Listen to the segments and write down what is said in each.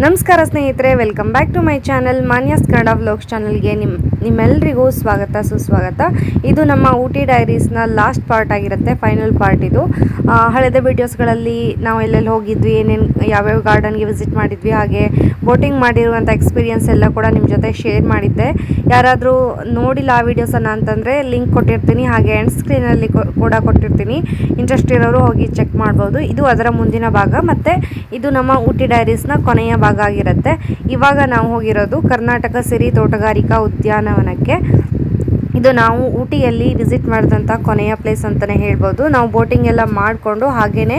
ನಮಸ್ಕಾರ ಸ್ನೇಹಿತರೆ welcome back to my channel Manya's Kannada vlogs ಚಾನಲ್ಗೆ ನಿಮ್ಮ ನಿಮ್ಮೆಲ್ಲರಿಗೂ ಸ್ವಾಗತ, ಸುಸ್ವಾಗತ. ಇದು ನಮ್ಮ ಊಟಿ ಡೈರೀಸ್ನ ಲಾಸ್ಟ್ ಪಾರ್ಟ್ ಆಗಿರುತ್ತೆ, ಫೈನಲ್ ಪಾರ್ಟ್ ಇದು. ಹಳೆದ ವೀಡಿಯೋಸ್ಗಳಲ್ಲಿ ನಾವು ಎಲ್ಲೆಲ್ಲಿ ಹೋಗಿದ್ವಿ, ಏನೇನು, ಯಾವ್ಯಾವ ಗಾರ್ಡನ್ಗೆ ವಿಸಿಟ್ ಮಾಡಿದ್ವಿ, ಹಾಗೆ ಬೋಟಿಂಗ್ ಮಾಡಿರುವಂಥ ಎಕ್ಸ್ಪೀರಿಯನ್ಸ್ ಎಲ್ಲ ಕೂಡ ನಿಮ್ಮ ಜೊತೆ ಶೇರ್ ಮಾಡಿದ್ದೆ. ಯಾರಾದರೂ ನೋಡಿಲ್ಲ ಆ ವೀಡಿಯೋಸನ್ನು ಅಂತಂದರೆ ಲಿಂಕ್ ಕೊಟ್ಟಿರ್ತೀನಿ, ಹಾಗೆ ಎಂಡ್ ಸ್ಕ್ರೀನಲ್ಲಿ ಕೂಡ ಕೊಟ್ಟಿರ್ತೀನಿ. ಇಂಟ್ರೆಸ್ಟ್ ಇರೋರು ಹೋಗಿ ಚೆಕ್ ಮಾಡ್ಬೋದು. ಇದು ಅದರ ಮುಂದಿನ ಭಾಗ, ಮತ್ತು ಇದು ನಮ್ಮ ಊಟಿ ಡೈರೀಸ್ನ ಕೊನೆಯ ಭಾಗ ಆಗಿರುತ್ತೆ. ಇವಾಗ ನಾವು ಹೋಗಿರೋದು ಕರ್ನಾಟಕ ಸಿರಿ ತೋಟಗಾರಿಕಾ ಉದ್ಯಾನವನಕ್ಕೆ ಇದು ನಾವು ಊಟಿಯಲ್ಲಿ ವಿಸಿಟ್ ಮಾಡಿದಂಥ ಕೊನೆಯ ಪ್ಲೇಸ್ ಅಂತಲೇ ಹೇಳ್ಬೋದು. ನಾವು ಬೋಟಿಂಗ್ ಎಲ್ಲ ಮಾಡಿಕೊಂಡು ಹಾಗೆಯೇ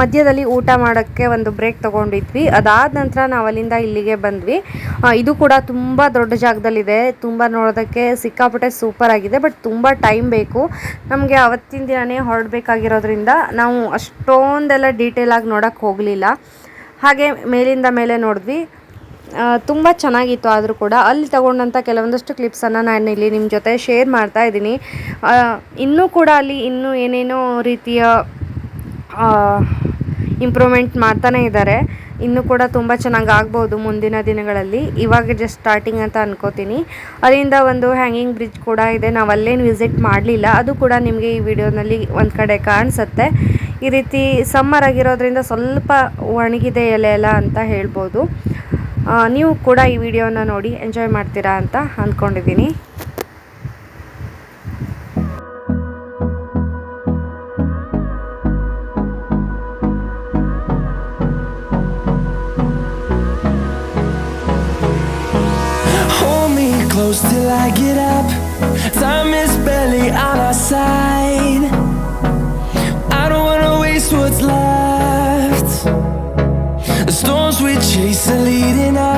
ಮಧ್ಯದಲ್ಲಿ ಊಟ ಮಾಡೋಕ್ಕೆ ಒಂದು ಬ್ರೇಕ್ ತೊಗೊಂಡಿದ್ವಿ. ಅದಾದ ನಂತರ ನಾವು ಅಲ್ಲಿಂದ ಇಲ್ಲಿಗೆ ಬಂದ್ವಿ. ಇದು ಕೂಡ ತುಂಬ ದೊಡ್ಡ ಜಾಗದಲ್ಲಿದೆ. ತುಂಬ ನೋಡೋದಕ್ಕೆ ಸಿಕ್ಕಾಪಟ್ಟೆ ಸೂಪರ್ ಆಗಿದೆ. ಬಟ್ ತುಂಬ ಟೈಮ್ ಬೇಕು. ನಮಗೆ ಅವತ್ತಿನ ದಿನವೇ ಹೊರಡಬೇಕಾಗಿರೋದ್ರಿಂದ ನಾವು ಅಷ್ಟೊಂದೆಲ್ಲ ಡೀಟೇಲಾಗಿ ನೋಡೋಕ್ಕೆ ಹೋಗಲಿಲ್ಲ. ಹಾಗೆ ಮೇಲಿಂದ ಮೇಲೆ ನೋಡಿದ್ವಿ. ತುಂಬ ಚೆನ್ನಾಗಿತ್ತು ಆದರೂ ಕೂಡ. ಅಲ್ಲಿ ತಗೊಂಡಂಥ ಕೆಲವೊಂದಷ್ಟು ಕ್ಲಿಪ್ಸನ್ನು ನಾನು ಇಲ್ಲಿ ನಿಮ್ಮ ಜೊತೆ ಶೇರ್ ಮಾಡ್ತಾ ಇದ್ದೀನಿ. ಇನ್ನೂ ಕೂಡ ಅಲ್ಲಿ ಇನ್ನೂ ಏನೇನೋ ರೀತಿಯ ಇಂಪ್ರೂವ್ಮೆಂಟ್ ಮಾಡ್ತಾನೇ ಇದ್ದಾರೆ ಇನ್ನೂ ಕೂಡ ತುಂಬ ಚೆನ್ನಾಗಿ ಆಗ್ಬೋದು ಮುಂದಿನ ದಿನಗಳಲ್ಲಿ. ಇವಾಗ ಜಸ್ಟ್ ಸ್ಟಾರ್ಟಿಂಗ್ ಅಂತ ಅನ್ಕೋತೀನಿ. ಅಲ್ಲಿಂದ ಒಂದು ಹ್ಯಾಂಗಿಂಗ್ ಬ್ರಿಡ್ಜ್ ಕೂಡ ಇದೆ. ನಾವು ಅಲ್ಲೇನು ವಿಸಿಟ್ ಮಾಡಲಿಲ್ಲ. ಅದು ಕೂಡ ನಿಮಗೆ ಈ ವಿಡಿಯೋನಲ್ಲಿ ಒಂದು ಕಡೆ ಕಾಣಿಸುತ್ತೆ. ಈ ರೀತಿ ಸಮ್ಮರ್ ಆಗಿರೋದ್ರಿಂದ ಸ್ವಲ್ಪ ಒಣಗಿದೆ ಎಲೆ ಎಲ್ಲ ಅಂತ ಹೇಳ್ಬೋದು. ನೀವು ಕೂಡ ಈ ವಿಡಿಯೋನ ನೋಡಿ ಎಂಜಾಯ್ ಮಾಡ್ತೀರಾ ಅಂತ ಅಂದ್ಕೊಂಡಿದ್ದೀನಿ close till I get up. Time is barely on our side. I don't wanna waste what's left. Storms we chase are leading us,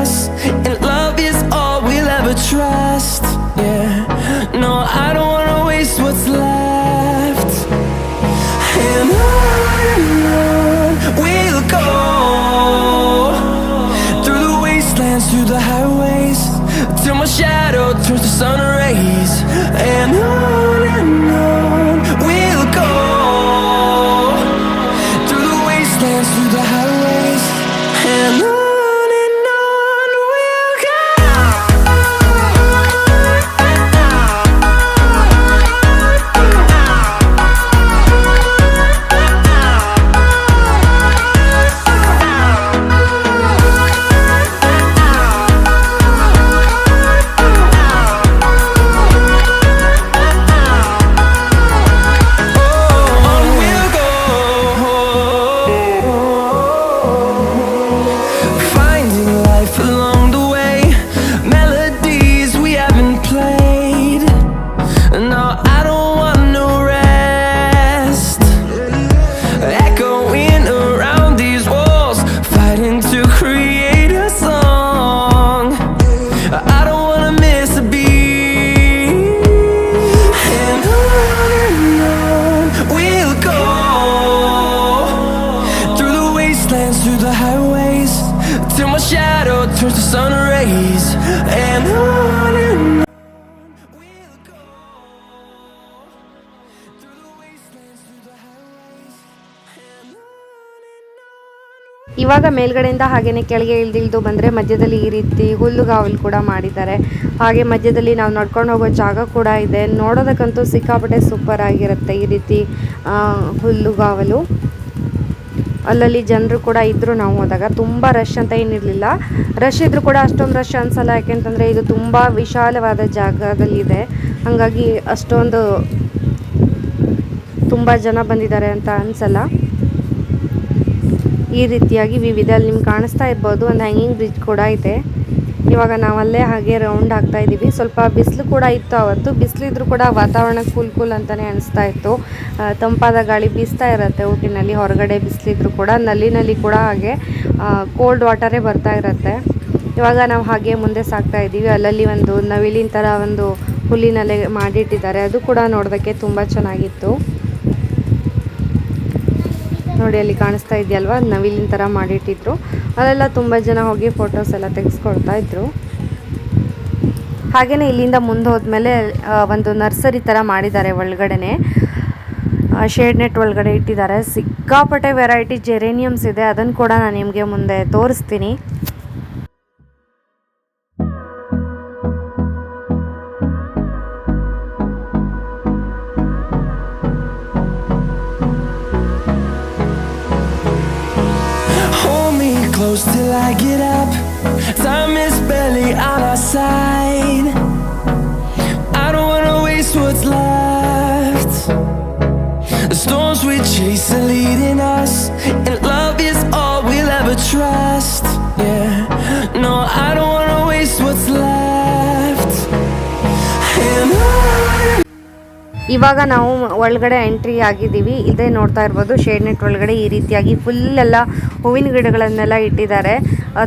ಇವಾಗ ಮೇಲ್ಗಡೆಯಿಂದ ಹಾಗೆಯೇ ಕೆಳಗೆ ಇಳ್ದಿಳ್ದು ಬಂದರೆ ಮಧ್ಯದಲ್ಲಿ ಈ ರೀತಿ ಹುಲ್ಲುಗಾವಲು ಕೂಡ ಮಾಡಿದ್ದಾರೆ. ಹಾಗೆ ಮಧ್ಯದಲ್ಲಿ ನಾವು ನಡ್ಕೊಂಡು ಹೋಗೋ ಜಾಗ ಕೂಡ ಇದೆ. ನೋಡೋದಕ್ಕಂತೂ ಸಿಕ್ಕಾಪಟ್ಟೆ ಸೂಪರ್ ಆಗಿರುತ್ತೆ ಈ ರೀತಿ ಹುಲ್ಲುಗಾವಲು. ಅಲ್ಲಲ್ಲಿ ಜನರು ಕೂಡ ಇದ್ದರು ನಾವು ಹೋದಾಗ. ತುಂಬ ರಶ್ ಅಂತ ಏನಿರಲಿಲ್ಲ. ರಶ್ ಇದ್ದರೂ ಕೂಡ ಅಷ್ಟೊಂದು ರಶ್ ಅನ್ಸಲ್ಲ. ಯಾಕೆಂತಂದರೆ ಇದು ತುಂಬ ವಿಶಾಲವಾದ ಜಾಗದಲ್ಲಿದೆ. ಹಾಗಾಗಿ ಅಷ್ಟೊಂದು ತುಂಬ ಜನ ಬಂದಿದ್ದಾರೆ ಅಂತ ಅನಿಸಲ್ಲ. ಈ ರೀತಿಯಾಗಿ ವಿವಿಧ ಅಲ್ಲಿ ನಿಮ್ಗೆ ಕಾಣಿಸ್ತಾ ಇರ್ಬೋದು. ಒಂದು ಹ್ಯಾಂಗಿಂಗ್ ಬ್ರಿಡ್ಜ್ ಕೂಡ ಇದೆ. ಇವಾಗ ನಾವು ಅಲ್ಲೇ ಹಾಗೆ ರೌಂಡ್ ಆಗ್ತಾ ಇದ್ದೀವಿ. ಸ್ವಲ್ಪ ಬಿಸಿಲು ಕೂಡ ಇತ್ತು ಅವತ್ತು. ಬಿಸಿಲಿದ್ರು ಕೂಡ ವಾತಾವರಣ ಕೂಲ್ ಕೂಲ್ ಅಂತಲೇ ಅನಿಸ್ತಾ ಇತ್ತು. ತಂಪಾದ ಗಾಳಿ ಬೀಸ್ತಾ ಇರುತ್ತೆ ಊಟಿನಲ್ಲಿ. ಹೊರಗಡೆ ಬಿಸಿಲಿದ್ರು ಕೂಡ. ನಲ್ಲಿನಲ್ಲಿ ಕೂಡ ಹಾಗೆ ಕೋಲ್ಡ್ ವಾಟರೇ ಬರ್ತಾ ಇರುತ್ತೆ. ಇವಾಗ ನಾವು ಹಾಗೆ ಮುಂದೆ ಸಾಕ್ತಾ ಇದ್ದೀವಿ. ಅಲ್ಲಲ್ಲಿ ಒಂದು ನವಿಲಿನ ಥರ ಒಂದು ಹುಲ್ಲಿನಲ್ಲೇ ಮಾಡಿಟ್ಟಿದ್ದಾರೆ. ಅದು ಕೂಡ ನೋಡೋದಕ್ಕೆ ತುಂಬ ಚೆನ್ನಾಗಿತ್ತು. ನೋಡಿ ಅಲ್ಲಿ ಕಾಣಿಸ್ತಾ ಇದೆಯಲ್ವಾ? ನವಿಲಿನ ಥರ ಮಾಡಿಟ್ಟಿದ್ರು. ಅಲ್ಲೆಲ್ಲ ತುಂಬ ಜನ ಹೋಗಿ ಫೋಟೋಸ್ ಎಲ್ಲ ತೆಗೆಸ್ಕೊಳ್ತಾ ಇದ್ರು. ಹಾಗೆಯೇ ಇಲ್ಲಿಂದ ಮುಂದೆ ಹೋದ್ಮೇಲೆ ಒಂದು ನರ್ಸರಿ ಥರ ಮಾಡಿದ್ದಾರೆ ಒಳಗಡೆನೆ. ಶೇಡ್ ನೆಟ್ ಒಳಗಡೆ ಇಟ್ಟಿದ್ದಾರೆ. ಸಿಕ್ಕಾಪಟ್ಟೆ ವೆರೈಟಿ ಜೆರೇನಿಯಮ್ಸ್ ಇದೆ. ಅದನ್ನು ಕೂಡ ನಾನು ನಿಮಗೆ ಮುಂದೆ ತೋರಿಸ್ತೀನಿ. Close till I get up. Time is barely on our side. I don't wanna waste what's left. The storms we chase are leading us, and love is all we'll ever trust. Yeah, no, I don't wanna waste what's left. And ಇವಾಗ ನಾವು ಒಳಗಡೆ entry ಆಗಿದ್ದೀವಿ ಇದೇ ನೋಡ್ತಾ ಇರ್ಬೋದು shade net ಒಳಗಡೆ ಈ ರೀತಿಯಾಗಿ ಫುಲ್ ಎಲ್ಲ ಹೂವಿನ ಗಿಡಗಳನ್ನೆಲ್ಲ ಇಟ್ಟಿದ್ದಾರೆ.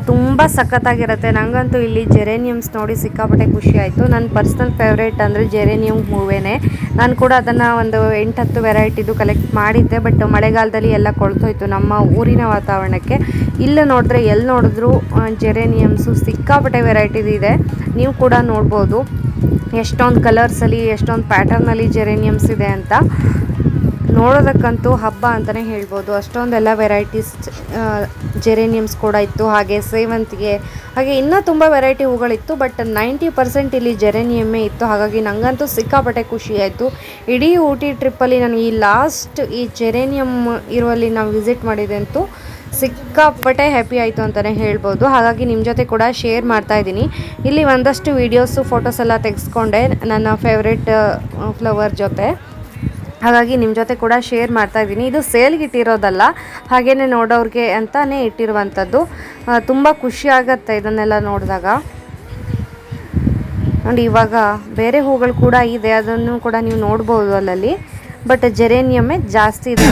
ತುಂಬ ಸಖತ್ತಾಗಿರುತ್ತೆ. ನನಗಂತೂ ಇಲ್ಲಿ ಜೆರೇನಿಯಮ್ಸ್ ನೋಡಿ ಸಿಕ್ಕಾಪಟ್ಟೆ ಖುಷಿ ಆಯಿತು. ನನ್ನ ಪರ್ಸ್ನಲ್ ಫೇವ್ರೇಟ್ ಅಂದರೆ ಜೆರೇನಿಯಮ್ ಹೂವೇನೆ. ನಾನು ಕೂಡ ಅದನ್ನು ಒಂದು ಎಂಟು ಹತ್ತು ವೆರೈಟಿದು ಕಲೆಕ್ಟ್ ಮಾಡಿದ್ದೆ ಬಟ್ ಮಳೆಗಾಲದಲ್ಲಿ ಎಲ್ಲ ಕೊಳ್ತೋಯ್ತು ನಮ್ಮ ಊರಿನ ವಾತಾವರಣಕ್ಕೆ. ಇಲ್ಲಿ ನೋಡಿದ್ರೆ ಎಲ್ಲಿ ನೋಡಿದ್ರು ಜೆರೇನಿಯಮ್ಸು ಸಿಕ್ಕಾಪಟ್ಟೆ ವೆರೈಟಿದು ಇದೆ. ನೀವು ಕೂಡ ನೋಡ್ಬೋದು. ಎಷ್ಟೊಂದು ಕಲರ್ಸಲ್ಲಿ ಎಷ್ಟೊಂದು ಪ್ಯಾಟರ್ನಲ್ಲಿ ಜೆರೇನಿಯಮ್ಸ್ ಇದೆ ಅಂತ. ನೋಡೋದಕ್ಕಂತೂ ಹಬ್ಬ ಅಂತಲೇ ಹೇಳ್ಬೋದು. ಅಷ್ಟೊಂದೆಲ್ಲ ವೆರೈಟೀಸ್ ಜೆರೇನಿಯಮ್ಸ್ ಕೂಡ ಇತ್ತು. ಹಾಗೆ ಸೇವಂತಿಗೆ, ಹಾಗೆ ಇನ್ನೂ ತುಂಬ ವೆರೈಟಿ ಹೂಗಳಿತ್ತು ಬಟ್ ನೈಂಟಿ ಪರ್ಸೆಂಟ್ ಇಲ್ಲಿ ಜೆರೇನಿಯಮ್ಮೇ ಇತ್ತು. ಹಾಗಾಗಿ ನನಗಂತೂ ಸಿಕ್ಕಾಪಟ್ಟೆ ಖುಷಿ ಆಯಿತು ಇಡೀ ಊಟಿ ಟ್ರಿಪ್ಪಲ್ಲಿ ನಾನು ಈ ಲಾಸ್ಟ್ ಈ ಜೆರೇನಿಯಮ್ ಇರುವಲ್ಲಿ ನಾವು ವಿಸಿಟ್ ಮಾಡಿದೆ ಅಂತೂ ಸಿಕ್ಕಾಪಟ್ಟೆ ಹ್ಯಾಪಿ ಆಯಿತು ಅಂತಲೇ ಹೇಳ್ಬೋದು. ಹಾಗಾಗಿ ನಿಮ್ಮ ಜೊತೆ ಕೂಡ ಶೇರ್ ಮಾಡ್ತಾ ಇದ್ದೀನಿ. ಇಲ್ಲಿ ಒಂದಷ್ಟು ವೀಡಿಯೋಸು ಫೋಟೋಸ್ ಎಲ್ಲ ತೆಗೆಸ್ಕೊಂಡೆ ನನ್ನ ಫೇವ್ರೆಟ್ ಫ್ಲವರ್ ಜೊತೆ. ಹಾಗಾಗಿ ನಿಮ್ಮ ಜೊತೆ ಕೂಡ ಶೇರ್ ಮಾಡ್ತಾ ಇದ್ದೀನಿ. ಇದು ಸೇಲ್ಗೆ ಇಟ್ಟಿರೋದಲ್ಲ ಹಾಗೇನೆ ನೋಡೋರಿಗೆ ಅಂತಲೇ ಇಟ್ಟಿರುವಂಥದ್ದು. ತುಂಬ ಖುಷಿ ಆಗುತ್ತೆ ಇದನ್ನೆಲ್ಲ ನೋಡಿದಾಗ. ನೋಡಿ, ಇವಾಗ ಬೇರೆ ಹೂಗಳು ಕೂಡ ಇದೆ, ಅದನ್ನು ಕೂಡ ನೀವು ನೋಡ್ಬೋದು ಅಲ್ಲಲ್ಲಿ. ಬಟ್ ಜೆರೇನಿಯಮ್ಮೇ ಜಾಸ್ತಿ ಇದೆ.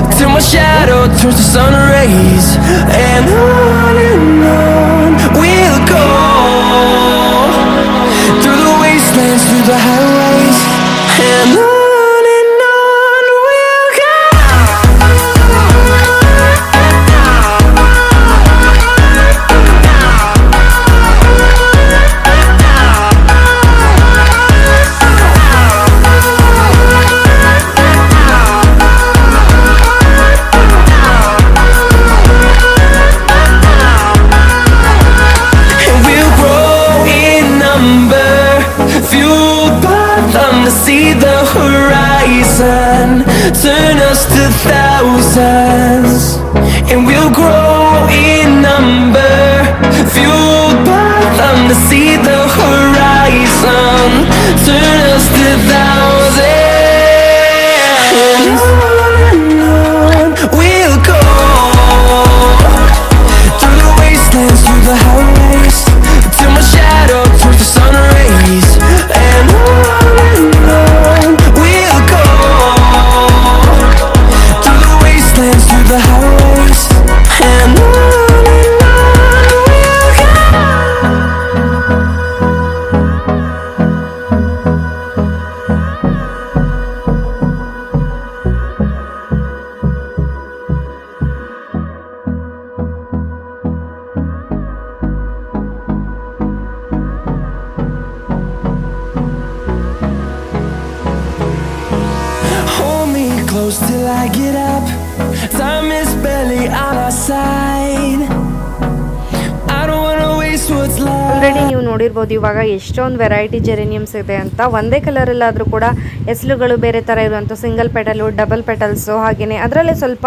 ನೋಡಿರ್ಬೋದು. ಇವಾಗ ಎಷ್ಟೊಂದು ವೆರೈಟಿ ಜೆರೇನಿಯಮ್ಸ್ ಇದೆ ಅಂತ. ಒಂದೇ ಕಲರಲ್ಲಾದರೂ ಕೂಡ ಎಸಳುಗಳು ಬೇರೆ ಥರ ಇರುವಂಥ ಸಿಂಗಲ್ ಪೆಟಲು ಡಬಲ್ ಪೆಟಲ್ಸು ಹಾಗೆಯೇ ಅದರಲ್ಲೇ ಸ್ವಲ್ಪ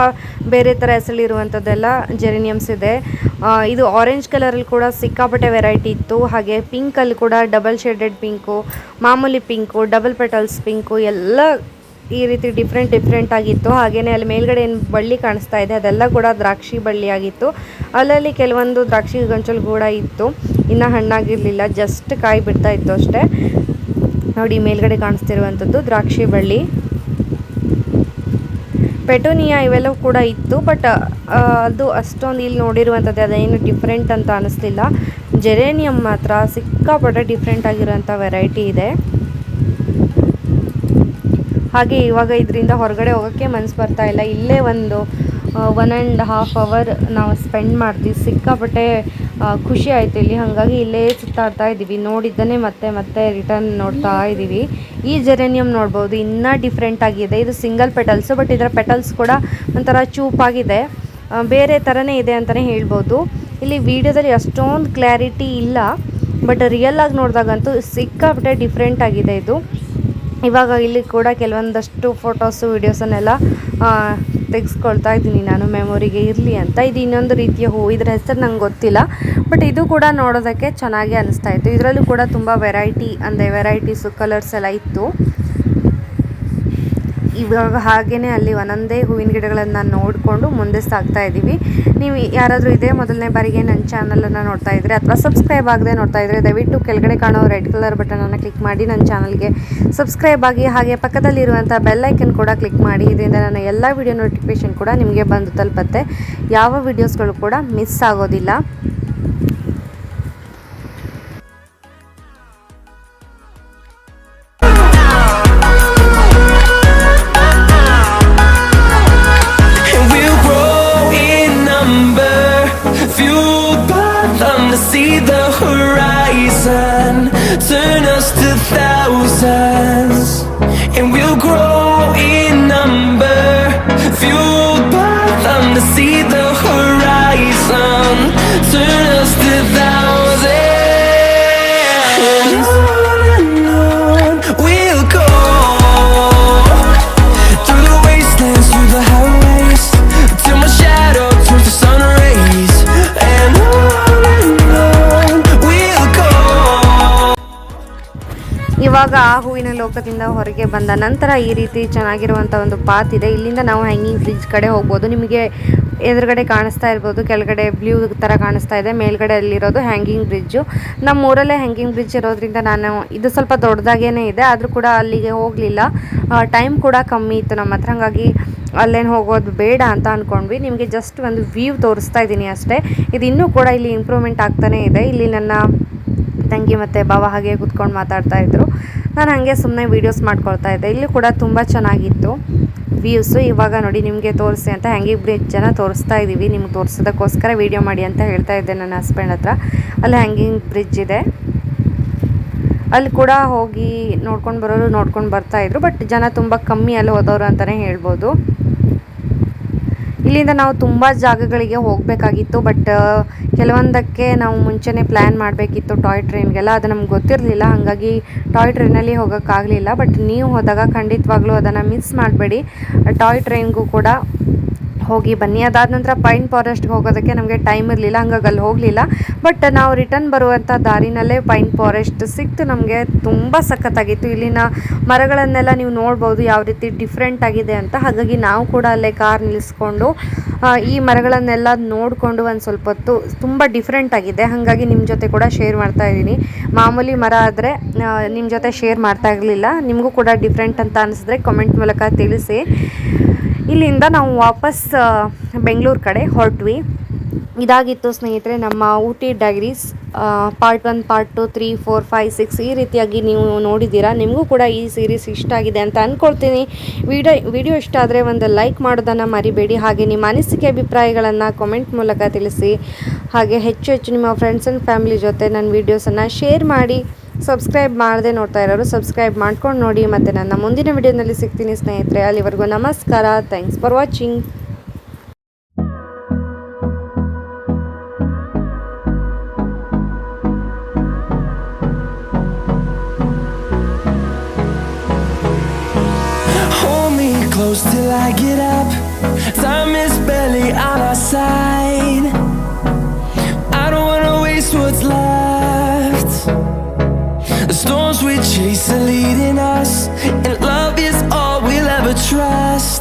ಬೇರೆ ಥರ ಎಸಳಿರುವಂಥದ್ದೆಲ್ಲ ಜೆರೇನಿಯಮ್ಸ್ ಇದೆ. ಇದು ಆರೆಂಜ್ ಕಲರಲ್ಲಿ ಕೂಡ ಸಿಕ್ಕಾಪಟ್ಟೆ ವೆರೈಟಿ ಇತ್ತು. ಹಾಗೆ ಪಿಂಕಲ್ಲಿ ಕೂಡ ಡಬಲ್ ಶೇಡೆಡ್ ಪಿಂಕು ಮಾಮೂಲಿ ಪಿಂಕು ಡಬಲ್ ಪೆಟಲ್ಸ್ ಪಿಂಕು ಎಲ್ಲ ಈ ರೀತಿ ಡಿಫ್ರೆಂಟ್ ಡಿಫ್ರೆಂಟ್ ಆಗಿತ್ತು. ಹಾಗೆಯೇ ಅಲ್ಲಿ ಮೇಲ್ಗಡೆ ಏನು ಬಳ್ಳಿ ಕಾಣಿಸ್ತಾ ಇದೆ, ಅದೆಲ್ಲ ಕೂಡ ದ್ರಾಕ್ಷಿ ಬಳ್ಳಿ ಆಗಿತ್ತು. ಅಲ್ಲಲ್ಲಿ ಕೆಲವೊಂದು ದ್ರಾಕ್ಷಿ ಗಂಚಲು ಕೂಡ ಇತ್ತು. ಇನ್ನು ಹಣ್ಣಾಗಿರಲಿಲ್ಲ ಜಸ್ಟ್ ಕಾಯಿ ಬಿಡ್ತಾ ಇತ್ತು ಅಷ್ಟೇ. ನೋಡಿ, ಮೇಲ್ಗಡೆ ಕಾಣಿಸ್ತಿರುವಂಥದ್ದು ದ್ರಾಕ್ಷಿ ಬಳ್ಳಿ. ಪೆಟೋನಿಯಾ ಇವೆಲ್ಲವೂ ಕೂಡ ಇತ್ತು ಬಟ್ ಅದು ಅಷ್ಟೊಂದು ಇಲ್ಲಿ ನೋಡಿರುವಂಥದ್ದು, ಅದೇನು ಡಿಫ್ರೆಂಟ್ ಅಂತ ಅನಿಸ್ಲಿಲ್ಲ. ಜೆರೇನಿಯಂ ಮಾತ್ರ ಸಿಕ್ಕಾಪಟ್ಟೆ ಡಿಫ್ರೆಂಟ್ ಆಗಿರೋಂಥ ವೆರೈಟಿ ಇದೆ. ಹಾಗೆ ಇವಾಗ ಇದರಿಂದ ಹೊರಗಡೆ ಹೋಗೋಕ್ಕೆ ಮನಸ್ಸು ಬರ್ತಾ ಇಲ್ಲ. ಇಲ್ಲೇ ಒಂದು ಒನ್ ಆ್ಯಂಡ್ ಹಾಫ್ ಅವರ್ ನಾವು ಸ್ಪೆಂಡ್ ಮಾಡ್ತೀವಿ. ಸಿಕ್ಕಾಪಟ್ಟೆ ಖುಷಿ ಆಯಿತು ಇಲ್ಲಿ. ಹಾಗಾಗಿ ಇಲ್ಲೇ ಸುತ್ತಾಡ್ತಾ ಇದ್ದೀವಿ. ನೋಡಿದ್ದನ್ನೇ ಮತ್ತೆ ಮತ್ತೆ ರಿಟರ್ನ್ ನೋಡ್ತಾ ಇದ್ದೀವಿ. ಈ ಜೆರೇನಿಯಂ ನೋಡ್ಬೋದು. ಇನ್ನೂ ಡಿಫ್ರೆಂಟ್ ಆಗಿದೆ. ಇದು ಸಿಂಗಲ್ ಪೆಟಲ್ಸು ಬಟ್ ಇದರ ಪೆಟಲ್ಸ್ ಕೂಡ ಒಂಥರ ಚೂಪಾಗಿದೆ. ಬೇರೆ ಥರನೇ ಇದೆ ಅಂತಲೇ ಹೇಳ್ಬೋದು. ಇಲ್ಲಿ ವಿಡಿಯೋದಲ್ಲಿ ಅಷ್ಟೊಂದು ಕ್ಲಾರಿಟಿ ಇಲ್ಲ. ಬಟ್ ರಿಯಲ್ ಆಗಿ ನೋಡಿದಾಗಂತೂ ಸಿಕ್ಕಾಪಟ್ಟೆ ಡಿಫ್ರೆಂಟ್ ಆಗಿದೆ ಇದು. ಇವಾಗ ಇಲ್ಲಿ ಕೂಡ ಕೆಲವೊಂದಷ್ಟು ಫೋಟೋಸು ವೀಡಿಯೋಸನ್ನೆಲ್ಲ ತೆಗೆಸ್ಕೊಳ್ತಾ ಇದ್ದೀನಿ ನಾನು ಮೆಮೊರಿಗೆ ಇರಲಿ ಅಂತ. ಇದು ಇನ್ನೊಂದು ರೀತಿಯ ಹೂವು ಇದರ ಹೆಸರು ನಂಗೆ ಗೊತ್ತಿಲ್ಲ. ಬಟ್ ಇದು ಕೂಡ ನೋಡೋದಕ್ಕೆ ಚೆನ್ನಾಗಿ ಅನಿಸ್ತಾ ಇತ್ತು. ಇದರಲ್ಲೂ ಕೂಡ ತುಂಬ ವೆರೈಟಿ ಅಂದರೆ ವೆರೈಟೀಸು ಕಲರ್ಸ್ ಎಲ್ಲ ಇತ್ತು. ಇವಾಗ ಹಾಗೇ ಅಲ್ಲಿ ಒಂದೊಂದೇ ಹೂವಿನ ಗಿಡಗಳನ್ನು ನೋಡಿಕೊಂಡು ಮುಂದೆ ಸಾಗ್ತಾ ಇದ್ದೀವಿ ನೀವು ಯಾರಾದರೂ ಇದೇ ಮೊದಲನೇ ಬಾರಿಗೆ ನನ್ನ ಚಾನಲನ್ನು ನೋಡ್ತಾ ಇದ್ದರೆ ಅಥವಾ ಸಬ್ಸ್ಕ್ರೈಬ್ ಆಗದೆ ನೋಡ್ತಾ ಇದ್ದರೆ ದಯವಿಟ್ಟು ಕೆಳಗಡೆ ಕಾಣೋ ರೆಡ್ ಕಲರ್ ಬಟನನ್ನು ಕ್ಲಿಕ್ ಮಾಡಿ ನನ್ನ ಚಾನಲ್ಗೆ ಸಬ್ಸ್ಕ್ರೈಬ್ ಆಗಿ ಹಾಗೆ ಪಕ್ಕದಲ್ಲಿರುವಂಥ ಬೆಲ್ ಐಕನ್ ಕೂಡ ಕ್ಲಿಕ್ ಮಾಡಿ. ಇದರಿಂದ ನನ್ನ ಎಲ್ಲ ವಿಡಿಯೋ ನೋಟಿಫಿಕೇಷನ್ ಕೂಡ ನಿಮಗೆ ಬಂದು ತಲುಪತ್ತೆ. ಯಾವ ವಿಡಿಯೋಸ್ಗಳು ಕೂಡ ಮಿಸ್ ಆಗೋದಿಲ್ಲ. ಇವಾಗ ಆ ಹೂವಿನ ಲೋಕದಿಂದ ಹೊರಗೆ ಬಂದ ನಂತರ ಈ ರೀತಿ ಚೆನ್ನಾಗಿರುವಂಥ ಒಂದು ಪಾತ್ ಇದೆ. ಇಲ್ಲಿಂದ ನಾವು ಹ್ಯಾಂಗಿಂಗ್ ಬ್ರಿಡ್ಜ್ ಕಡೆ ಹೋಗ್ಬೋದು. ನಿಮಗೆ ಎದುರುಗಡೆ ಕಾಣಿಸ್ತಾ ಇರ್ಬೋದು. ಕೆಳಗಡೆ ಬ್ಲೂ ಥರ ಕಾಣಿಸ್ತಾ ಇದೆ. ಮೇಲ್ಗಡೆ ಅಲ್ಲಿರೋದು ಹ್ಯಾಂಗಿಂಗ್ ಬ್ರಿಡ್ಜು ನಮ್ಮ ಊರಲ್ಲೇ ಹ್ಯಾಂಗಿಂಗ್ ಬ್ರಿಡ್ಜ್ ಇರೋದ್ರಿಂದ ನಾನು ಇದು ಸ್ವಲ್ಪ ದೊಡ್ಡದಾಗೇ ಇದೆ. ಆದರೂ ಕೂಡ ಅಲ್ಲಿಗೆ ಹೋಗಲಿಲ್ಲ. ಟೈಮ್ ಕೂಡ ಕಮ್ಮಿ ಇತ್ತು ನಮ್ಮ ಹತ್ರ. ಹಾಗಾಗಿ ಅಲ್ಲೇನು ಹೋಗೋದು ಬೇಡ ಅಂತ ಅಂದ್ಕೊಂಡ್ವಿ ನಿಮಗೆ ಜಸ್ಟ್ ಒಂದು ವ್ಯೂ ತೋರಿಸ್ತಾ ಇದ್ದೀನಿ ಅಷ್ಟೇ. ಇದು ಇನ್ನೂ ಕೂಡ ಇಲ್ಲಿ ಇಂಪ್ರೂವ್ಮೆಂಟ್ ಆಗ್ತಾನೇ ಇದೆ. ಇಲ್ಲಿ ನನ್ನ ತಂಗಿ ಮತ್ತು ಬಾವ ಹಾಗೆ ಕೂತ್ಕೊಂಡು ಮಾತಾಡ್ತಾ ಇದ್ದರು ನಾನು ಹಾಗೆ ಸುಮ್ಮನೆ ವೀಡಿಯೋಸ್ ಮಾಡ್ಕೊಳ್ತಾ ಇದ್ದೆ. ಇಲ್ಲಿ ಕೂಡ ತುಂಬ ಚೆನ್ನಾಗಿತ್ತು. ವ್ಯೂಸು ಇವಾಗ ನೋಡಿ ನಿಮಗೆ ತೋರಿಸಿ ಅಂತ ಹ್ಯಾಂಗಿಂಗ್ ಜನ ತೋರಿಸ್ತಾ ಇದ್ದೀವಿ ನಿಮ್ಗೆ ತೋರಿಸೋದಕ್ಕೋಸ್ಕರ ವೀಡಿಯೋ ಮಾಡಿ ಅಂತ ಹೇಳ್ತಾ ಇದ್ದೆ ನನ್ನ ಹಸ್ಬೆಂಡ್ ಹತ್ರ. ಅಲ್ಲಿ ಹ್ಯಾಂಗಿಂಗ್ ಬ್ರಿಡ್ಜ್ ಇದೆ. ಅಲ್ಲಿ ಕೂಡ ಹೋಗಿ ನೋಡ್ಕೊಂಡು ಬರೋರು ನೋಡ್ಕೊಂಡು ಬರ್ತಾ ಇದ್ರು. ಬಟ್ ಜನ ತುಂಬ ಕಮ್ಮಿ ಅಲ್ಲಿ ಹೋದವರು ಅಂತಲೇ ಹೇಳ್ಬೋದು. ಇಲ್ಲಿಂದ ನಾವು ತುಂಬ ಜಾಗಗಳಿಗೆ ಹೋಗಬೇಕಾಗಿತ್ತು ಬಟ್ ಕೆಲವೊಂದಕ್ಕೆ ನಾವು ಮುಂಚೆನೇ ಪ್ಲ್ಯಾನ್ ಮಾಡಬೇಕಿತ್ತು ಟಾಯ್ ಟ್ರೈನ್ಗೆಲ್ಲ ಅದು ನಮ್ಗೆ ಗೊತ್ತಿರಲಿಲ್ಲ, ಹಾಗಾಗಿ ಟಾಯ್ ಟ್ರೈನಲ್ಲಿ ಹೋಗೋಕ್ಕಾಗಲಿಲ್ಲ. ಬಟ್ ನೀವು ಹೋದಾಗ ಖಂಡಿತವಾಗ್ಲೂ ಅದನ್ನು ಮಿಸ್ ಮಾಡಬೇಡಿ. ಟಾಯ್ ಟ್ರೈನ್ಗೂ ಕೂಡ ಹೋಗಿ ಬನ್ನಿ. ಅದಾದ ನಂತರ ಪೈನ್ ಫಾರೆಸ್ಟ್ಗೆ ಹೋಗೋದಕ್ಕೆ ನಮಗೆ ಟೈಮ್ ಇರಲಿಲ್ಲ ಹಂಗಾಗಿ ಅಲ್ಲಿ ಹೋಗಲಿಲ್ಲ. ಬಟ್ ನಾವು ರಿಟರ್ನ್ ಬರುವಂಥ ದಾರಿನಲ್ಲೇ ಪೈನ್ ಫಾರೆಸ್ಟ್ ಸಿಕ್ತು. ನಮಗೆ ತುಂಬ ಸಖತ್ತಾಗಿತ್ತು. ಇಲ್ಲಿನ ಮರಗಳನ್ನೆಲ್ಲ ನೀವು ನೋಡ್ಬೋದು ಯಾವ ರೀತಿ ಡಿಫ್ರೆಂಟ್ ಆಗಿದೆ ಅಂತ. ಹಾಗಾಗಿ ನಾವು ಕೂಡ ಅಲ್ಲೇ ಕಾರ್ ನಿಲ್ಲಿಸ್ಕೊಂಡು ಈ ಮರಗಳನ್ನೆಲ್ಲ ನೋಡಿಕೊಂಡು ಒಂದು ಸ್ವಲ್ಪ ಹೊತ್ತು ತುಂಬ ಡಿಫ್ರೆಂಟ್ ಆಗಿದೆ. ಹಾಗಾಗಿ ನಿಮ್ಮ ಜೊತೆ ಕೂಡ ಶೇರ್ ಮಾಡ್ತಾ ಇದ್ದೀನಿ. ಮಾಮೂಲಿ ಮರ ಆದರೆ ನಿಮ್ಮ ಜೊತೆ ಶೇರ್ ಮಾಡ್ತಾ ಇರಲಿಲ್ಲ. ನಿಮಗೂ ಕೂಡ ಡಿಫ್ರೆಂಟ್ ಅಂತ ಅನಿಸಿದ್ರೆ ಕಮೆಂಟ್ ಮೂಲಕ ತಿಳಿಸಿ. ಇಲ್ಲಿಂದ ನಾವು ವಾಪಸ್ ಬೆಂಗಳೂರು ಕಡೆ ಹೊರಟ್ವಿ. ಇದಾಗಿತ್ತು ಸ್ನೇಹಿತರೆ, ನಮ್ಮ Ooty diaries part one part two three four five six ಈ ರೀತಿಯಾಗಿ ನೀವು ನೋಡಿದ್ದೀರಾ. ನಿಮಗೂ ಕೂಡ ಈ ಸೀರೀಸ್ ಇಷ್ಟ ಆಗಿದೆ ಅಂತ ಅಂದ್ಕೊಳ್ತೀನಿ ವಿಡಿಯೋ ವಿಡಿಯೋ ಇಷ್ಟ ಆದರೆ ಒಂದು ಲೈಕ್ ಮಾಡೋದನ್ನು ಮರಿಬೇಡಿ. ಹಾಗೆ ನಿಮ್ಮ ಅನಿಸಿಕೆ, ಅಭಿಪ್ರಾಯಗಳನ್ನು ಕಾಮೆಂಟ್ ಮೂಲಕ ತಿಳಿಸಿ. ಹಾಗೆ ಹೆಚ್ಚು ಹೆಚ್ಚು ನಿಮ್ಮ ಫ್ರೆಂಡ್ಸ್ ಆ್ಯಂಡ್ ಫ್ಯಾಮಿಲಿ ಜೊತೆ ನನ್ನ ವೀಡಿಯೋಸನ್ನು ಶೇರ್ ಮಾಡಿ. ಸಬ್ಸ್ಕ್ರೈಬ್ ಮಾಡದೆ ನೋಡ್ತಾ ಇರೋರು ಸಬ್ಸ್ಕ್ರೈಬ್ ಮಾಡ್ಕೊಂಡು ನೋಡಿ ಮತ್ತು ನನ್ನ ಮುಂದಿನ ವಿಡಿಯೋನಲ್ಲಿ ಸಿಗ್ತೀನಿ ಸ್ನೇಹಿತರೆ. ಅಲ್ಲಿವರೆಗೂ ನಮಸ್ಕಾರ. Thanks for watching storms we chase are leading us. And love is all we'll ever trust